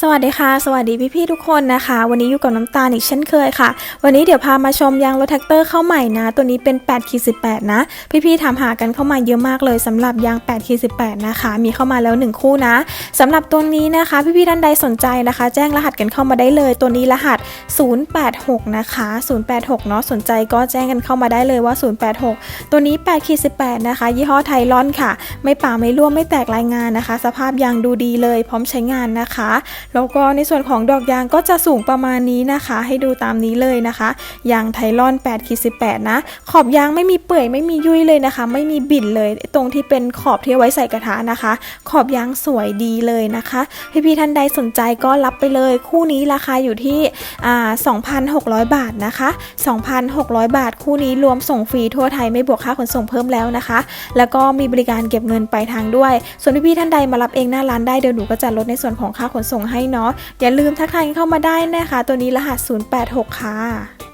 สวัสดีค่ะ สวัสดีพี่ๆทุกคนนะคะ วันนี้อยู่กับน้ำตาลอีกเช่นเคยค่ะ วันนี้เดี๋ยวพามาชมยางรถแท็กเตอร์เข้าใหม่นะ ตัวนี้เป็น8ขีด18 นะ พี่ๆถามหากันเข้ามาเยอะมากเลยสำหรับยาง8ขีด18 นะคะ มีเข้ามาแล้ว 1 คู่นะสำหรับตัวนี้นะคะ พี่ๆท่านใดสนใจนะคะ แจ้งรหัสกันเข้ามาได้เลย ตัวนี้รหัส 086 นะคะ 086 เนาะสนใจก็แจ้งกันเข้ามาได้เลยว่า 086 ตัวนี้8ขีด18 นะคะ ยี่ห้อไทลอนค่ะ ไม่ป่าไม่ร่วมไม่แตกรายงานนะคะ สภาพยางดูดีเลย พร้อมใช้งานนะคะแล้วก็ในส่วนของดอกยางก็จะสูงประมาณนี้นะคะ ให้ดูตามนี้เลยนะคะยางไทลอน8ขีด18 นะ ขอบยางไม่มีเปื่อยไม่มียุ่ยเลยนะคะ ไม่มีบิ่นเลย ตรงที่เป็นขอบที่เอาไว้ใส่กระทะนะคะ ขอบยางสวยดีเลยนะคะพี่ๆท่านใดสนใจก็รับไปเลย คู่นี้ราคาอยู่ที่อ่า2,600 บาทนะคะ 2,600 บาท คู่นี้รวมส่งฟรีทั่วไทยไม่บวกค่าขนส่งเพิ่มแล้วนะคะ แล้วก็มีบริการเก็บเงินปลายทางด้วย ส่วนพี่ๆท่านใดมารับเองหน้าร้านได้เดี๋ยวหนูก็จะลดในส่วนของค่าขนส่งให้เนาะอย่าลืมทักทายเข้ามาได้นะคะ ตัวนี้รหัส 086 ค่ะ